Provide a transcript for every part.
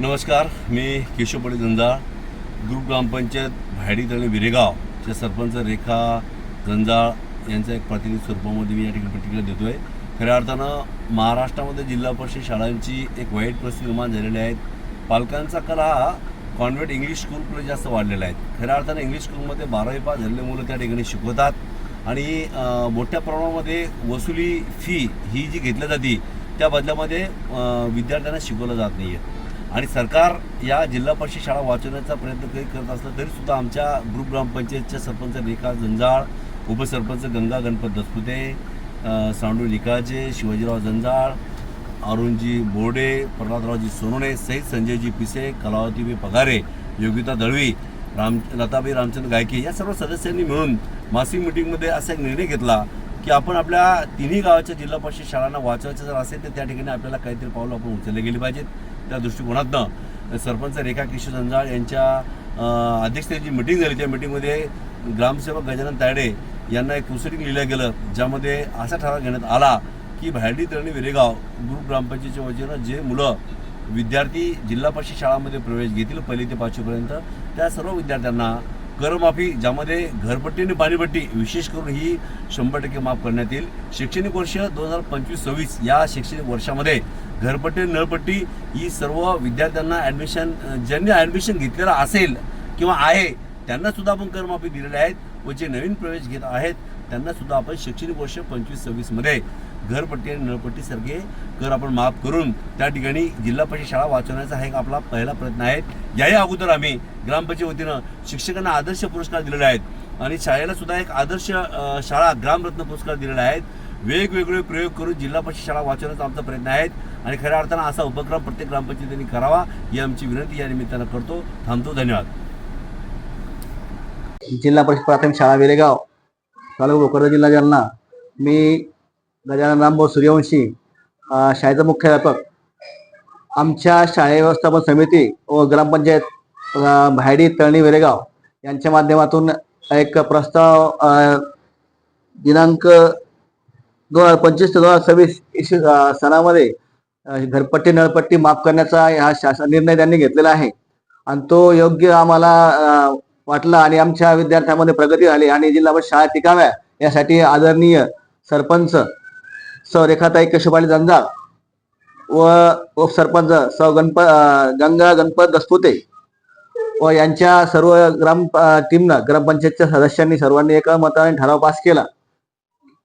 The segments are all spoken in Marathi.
नमस्कार मी केशव पडे जंजाळ ग्रुप ग्रामपंचायत भायडी तळे विरेगावचे सरपंच रेखा जंजाळ यांचा एक प्रतिनिधी स्वरूपामध्ये मी या ठिकाणी प्रतिक्रिया देतो आहे खऱ्या अर्थानं महाराष्ट्रामध्ये जिल्हा परिषद शाळांची एक वाईट परिस्थिती निर्माण झालेली आहे. पालकांचा कल हा कॉन्व्हेंट इंग्लिश स्कूलकडे जास्त वाढलेला आहे. खऱ्या अर्थानं इंग्लिश स्कूलमध्ये बारावी पास झालेले मुलं त्या ठिकाणी शिकवतात आणि मोठ्या प्रमाणामध्ये वसुली फी ही जी घेतली जाते त्या बदल्यामध्ये विद्यार्थ्यांना शिकवलं जात नाही आहे आणि सरकार या जिल्हा परिषद शाळा वाचवण्याचा प्रयत्न काही करत असलं तरीसुद्धा आमच्या ग्रुप ग्रामपंचायतच्या सरपंच रेखा जंजाळ उपसरपंच गंगा गणपत दसपुते सांडू लिकाजे शिवाजीराव जंजाळ अरुणजी बोर्डे प्रल्हादरावजी सोनोणे सहित संजयजी पिसे कलावतीबी पगारे योगिता दळवी राम लताबाई रामचंद्र गायके या सर्व सदस्यांनी मिळून मासिक मिटिंगमध्ये असा एक निर्णय घेतला की आपण आपल्या तिन्ही गावाच्या जिल्हा परिषद शाळांना वाचवायचं जर असेल तर त्या ठिकाणी आपल्याला काहीतरी पावलं आपण उचलले गेली पाहिजेत. त्या दृष्टिकोनातनं सरपंच रेखा किशोर जंजाळ यांच्या अध्यक्षतेची मिटिंग झाली. त्या मिटिंगमध्ये ग्रामसेवक गजानन तायडे यांना एक प्रोसिडिंग लिहिलं गेलं ज्यामध्ये असा ठराव घेण्यात आला की भायडी तळणी विरेगाव ग्रुप ग्रामपंचायतीच्या वतीनं जे मुलं विद्यार्थी जिल्हा परिषद शाळामध्ये प्रवेश घेतील पहिली ते पाचवीपर्यंत त्या सर्व विद्यार्थ्यांना करमाफी ज्यामध्ये घरपट्टी आणि पाणीपट्टी विशेष करून ही शंभर टक्के माफ करण्यात येईल. शैक्षणिक वर्ष दोन हजार पंचवीस सव्वीस या शैक्षणिक वर्षामध्ये घरपट्टी आणि नळपट्टी ही सर्व विद्यार्थ्यांना ॲडमिशन ज्यांनी ॲडमिशन घेतलेलं असेल किंवा आहे त्यांनासुद्धा आपण करमाफी दिलेले आहेत व जे नवीन प्रवेश घेत आहेत त्यांनासुद्धा आपण शैक्षणिक वर्ष पंचवीस सव्वीसमध्ये घरपट्टी आणि नळपट्टीसारखे कर आपण माफ करून त्या ठिकाणी जिल्हा परिषद शाळा वाचवण्याचा हा एक आपला पहिला प्रयत्न आहे. याही अगोदर आम्ही ग्रामपंचायत वतीनं शिक्षकांना आदर्श पुरस्कार दिलेले आहेत. आणि शाळेला सुद्धा एक आदर्श शाळा ग्रामरत्न पुरस्कार दिलेला आहेत. वेगवेगळे प्रयोग करून जिल्हा परिषद शाळा वाचवण्याचा आमचा प्रयत्न आहे आणि खऱ्या अर्थानं असा उपक्रम प्रत्येक ग्रामपंचायतीने करावा ही आमची विनंती या निमित्तानं करतो. थांबतो. धन्यवाद. जिल्हा परिषद प्राथमिक शाळा वेलेगाव तालुका जिल्हा जालना. मी गजानन रामभाऊ सूर्यवंशी शाळेचा मुख्याध्यापक आमच्या शाळे व्यवस्थापन समिती व ग्रामपंचायत भायडी तळणी वेरेगाव यांच्या माध्यमातून एक प्रस्ताव दिनांक दोन हजार पंचवीस ते दोन हजार सव्वीस इसवी सणामध्ये घरपट्टी नळपट्टी माफ करण्याचा हा शासन निर्णय त्यांनी घेतलेला आहे. आणि तो योग्य आम्हाला वाटला आणि आमच्या विद्यार्थ्यांमध्ये प्रगती झाली आणि जिल्हा परिषद शाळा टिकाव्या यासाठी आदरणीय सरपंच सौ रेखाताई केशवपाली जंजाळ व उपसरपंच सौ गणप गंगा गणपत दसपुते व यांच्या सर्व ग्राम टीमनं ग्रामपंचायतच्या सदस्यांनी सर्वांनी एका मताने ठराव पास केला.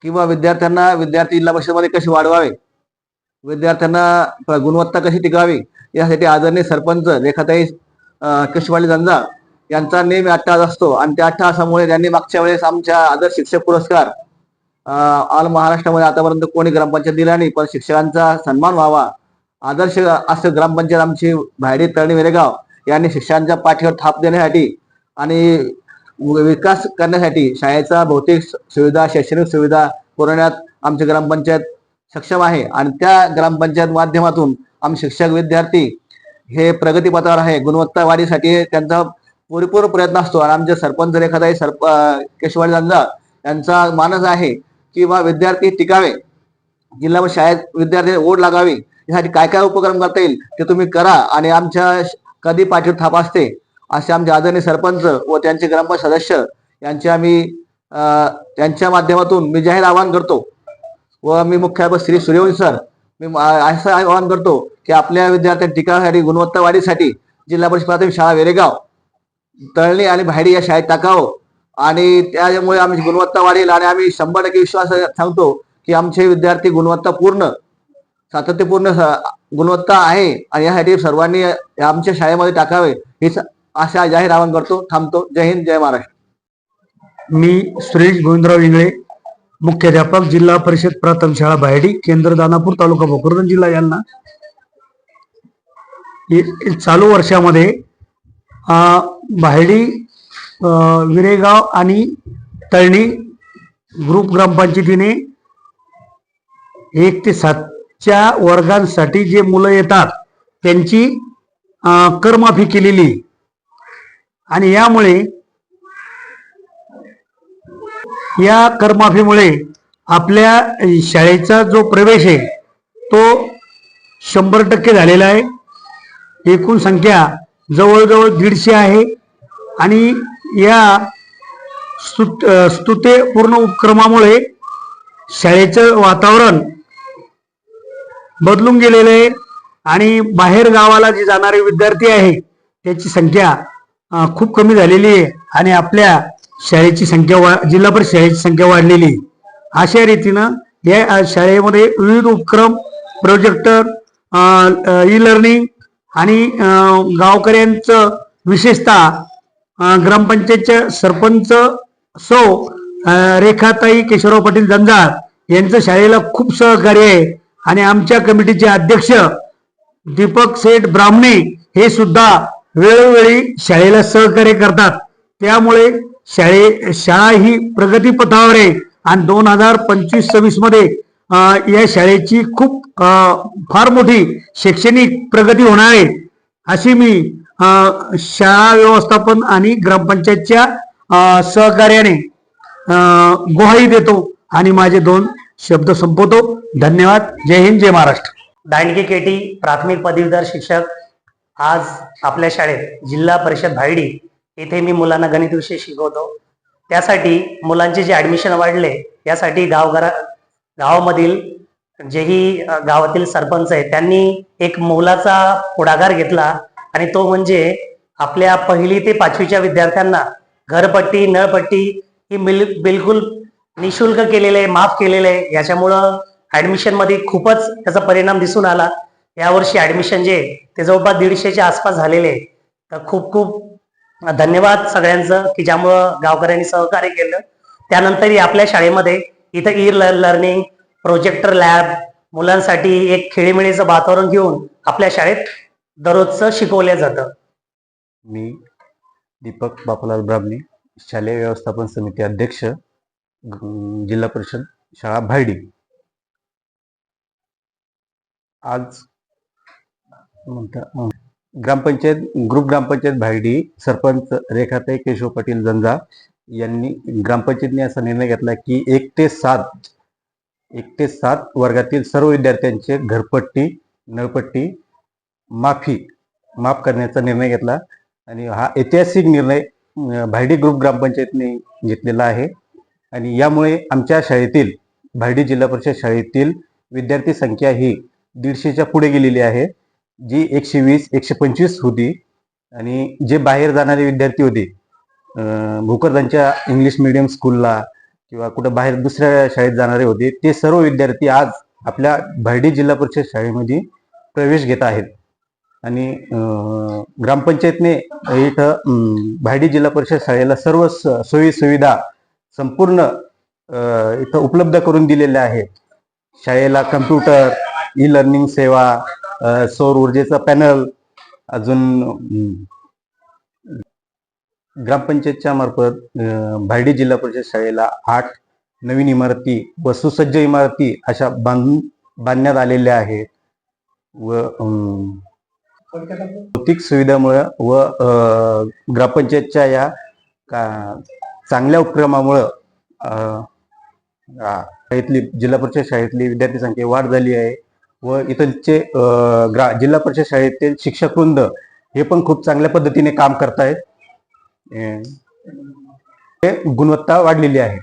किंवा विद्यार्थ्यांना विद्यार्थी जिल्हा परिषदमध्ये कसे वाढवावे? विद्यार्थ्यांना गुणवत्ता कशी टिकावी यासाठी आदरणीय सरपंच रेखाताई अं, जंजाळ यांचा नेहमी अट्टहास असतो. आणि त्या अट्टहासामुळे त्यांनी मागच्या वेळेस आमच्या आदर्श शिक्षक पुरस्कार ऑल महाराष्ट्रामध्ये आतापर्यंत कोणी ग्रामपंचायत दिला नाही पण शिक्षकांचा सन्मान व्हावा. आदर्श असं ग्रामपंचायत आमची भायडी तळणी वेरेगाव यांनी शिक्षकांच्या पाठीवर थाप देण्यासाठी आणि विकास करण्यासाठी शाळेचा भौतिक सुविधा शैक्षणिक सुविधा पुरवण्यात आमची ग्रामपंचायत सक्षम आहे. आणि त्या ग्रामपंचायत माध्यमातून आम्ही शिक्षक विद्यार्थी हे प्रगतीपथावर आहे. गुणवत्ता वाढीसाठी त्यांचा पुरेपूर प्रयत्न असतो. आणि आमचे सरपंच रेखाताई सरप केशवाडी जांजा यांचा मानस आहे किंवा विद्यार्थी टिकावे जिल्हा शाळेत विद्यार्थी ओढ लागावी यासाठी काय काय उपक्रम करता येईल ते तुम्ही करा आणि आमच्या कधी पाठीवर थाप असते असे आमचे आदरणीय सरपंच व त्यांचे ग्रामपंचायत सदस्य यांचे आम्ही त्यांच्या माध्यमातून मी जाहीर आवाहन करतो. व मी मुख्याध्यापक श्री सूर्यवंश सर मी असं आवाहन करतो की आपल्या विद्यार्थ्या टिकासाठी गुणवत्ता वाढीसाठी जिल्हा परिषद प्राथमिक शाळा वेरेगाव तळणी आणि भायडी या शाळेत टाकावं. आणि त्यामुळे आमची गुणवत्ता वाढेल आणि आम्ही शंभर टक्के विश्वास सांगतो की आमचे विद्यार्थी गुणवत्ता पूर्ण सातत्यपूर्ण गुणवत्ता आहे आणि यासाठी सर्वांनी आमच्या शाळेमध्ये टाकावे हे आशा जाहीर आवाहन करतो थांबतो. जय हिंद जय महाराष्ट्र. मी सुरेश गोविंदराव इंगळे मुख्याध्यापक जिल्हा परिषद प्राथम शाळा बायडी केंद्र दानापूर तालुका भोकरदन जिल्हा यांना. चालू वर्षामध्ये बाहेडी विरेगाव आणि तळणी ग्रुप ग्रामपंचायतीने एक ते सातच्या वर्गांसाठी जे मुलं येतात त्यांची करमाफी केलेली. आणि यामुळे या करमाफीमुळे आपल्या शाळेचा जो प्रवेश आहे तो शंभर टक्के झालेला आहे. एकूण संख्या जवळजवळ दीडशे आहे. आणि या स्तुत स्तुते पूर्ण उपक्रमामुळे शाळेचं वातावरण बदलून गेलेलं आहे आणि बाहेर गावाला जे जाणारे विद्यार्थी आहे त्याची संख्या खूप कमी झालेली आहे आणि आपल्या शाळेची संख्या वा जिल्हा परिषद शाळेची संख्या वाढलेली आहे. अशा रीतीनं या शाळेमध्ये विविध उपक्रम प्रोजेक्टर ई लर्निंग आणि गावकऱ्यांचं विशेषतः ग्रामपंचायतच्या सरपंच सौ रेखाताई केशवराव पाटील जंजाळ यांचं शाळेला खूप सहकार्य आहे. आणि आमच्या कमिटीचे अध्यक्ष दीपक सेठ ब्राह्मणे हे सुद्धा वेळोवेळी शाळेला सहकार्य करतात. त्यामुळे शाळे शाळा ही प्रगतीपथावर आहे. आणि दोन हजार पंचवीस सव्वीसमध्ये या शाळेची खूप फार मोठी शैक्षणिक प्रगती होणार आहे. अशी मी शाळा व्यवस्थापन आणि ग्रामपंचायतच्या सहकार्याने गुहाई देतो आणि माझे दोन शब्द संपवतो. धन्यवाद. जय हिंद जय महाराष्ट्र. दांडगे केटी प्राथमिक पदवीधर शिक्षक आज आपल्या शाळेत जिल्हा परिषद भायडी येथे मी मुलांना गणित विषय शिकवतो. त्यासाठी मुलांचे जे ऍडमिशन वाढले यासाठी गावघरा गावामधील जेही गावातील सरपंच आहे त्यांनी एक मोलाचा पुढाकार घेतला. आणि तो म्हणजे आपल्या पहिली ते पाचवीच्या विद्यार्थ्यांना घरपट्टी नळपट्टी ही बिल बिलकुल निशुल्क केलेलं आहे माफ केलेलं आहे याच्यामुळं ऍडमिशनमध्ये खूपच त्याचा परिणाम दिसून आला. यावर्षी ऍडमिशन जे ते जवळपास दीडशेच्या आसपास झालेले. आहे तर खूप खूप धन्यवाद सगळ्यांचं की ज्यामुळं गावकऱ्यांनी सहकार्य केलं. त्यानंतरही आपल्या शाळेमध्ये इथं ई लर्निंग प्रोजेक्टर लॅब मुलांसाठी एक खेळीमेळीचं वातावरण घेऊन आपल्या शाळेत दररोजचं शिकवलं जातं. मी दीपक बापूलाल ब्राह्मणे शालेय व्यवस्थापन समिती अध्यक्ष ग- जिल्हा परिषद शाळा भायडी. आज म्हणता अं, ग्रामपंचायत ग्रुप ग्रामपंचायत भायडी सरपंच रेखाताई केशव पाटील जंजा यांनी ग्रामपंचायतने असा निर्णय घेतला की एक ते सात एक ते सात वर्गातील सर्व विद्यार्थ्यांचे घरपट्टी नळपट्टी माफी माफ करण्याचा निर्णय घेतला. आणि हा ऐतिहासिक निर्णय भायडी ग्रुप ग्रामपंचायतने घेतलेला आहे. आणि यामुळे आमच्या शाळेतील भायडी जिल्हा परिषद शाळेतील विद्यार्थी संख्या ही दीडशेच्या पुढे गेलेली आहे. जी एकशे वीस एकशे पंचवीस होती. आणि जे बाहेर जाणारे विद्यार्थी होते भोकरदांच्या इंग्लिश मिडियम स्कूलला किंवा कुठं बाहेर दुसऱ्या शाळेत जाणारे होते ते सर्व विद्यार्थी आज आपल्या भायडी जिल्हा परिषद शाळेमध्ये प्रवेश घेत आहेत. आणि ग्रामपंचायतने इथं भायडी जिल्हा परिषद शाळेला सर्व स- सोयी सुविधा संपूर्ण इथं उपलब्ध करून दिलेल्या आहेत. शाळेला कम्प्युटर ई लर्निंग सेवा सौर ऊर्जेचा पॅनल अजून ग्रामपंचायतच्या मार्फत भायडी जिल्हा परिषद शाळेला आठ नवीन इमारती व सुसज्ज इमारती अशा बांधून बांधण्यात आलेल्या आहेत. व भौतिक सुविधामुळं व ग्रामपंचायतच्या या का चांगल्या उपक्रमामुळं शाळेतली जिल्हा परिषद शाळेतली विद्यार्थी संख्या वाढ झाली आहे. व इथलचे ग्रा जिल्हा परिषद शाळेतील शिक्षक वृंद हे पण खूप चांगल्या पद्धतीने काम करतायत. गुणवत्ता वाढलेली आहे.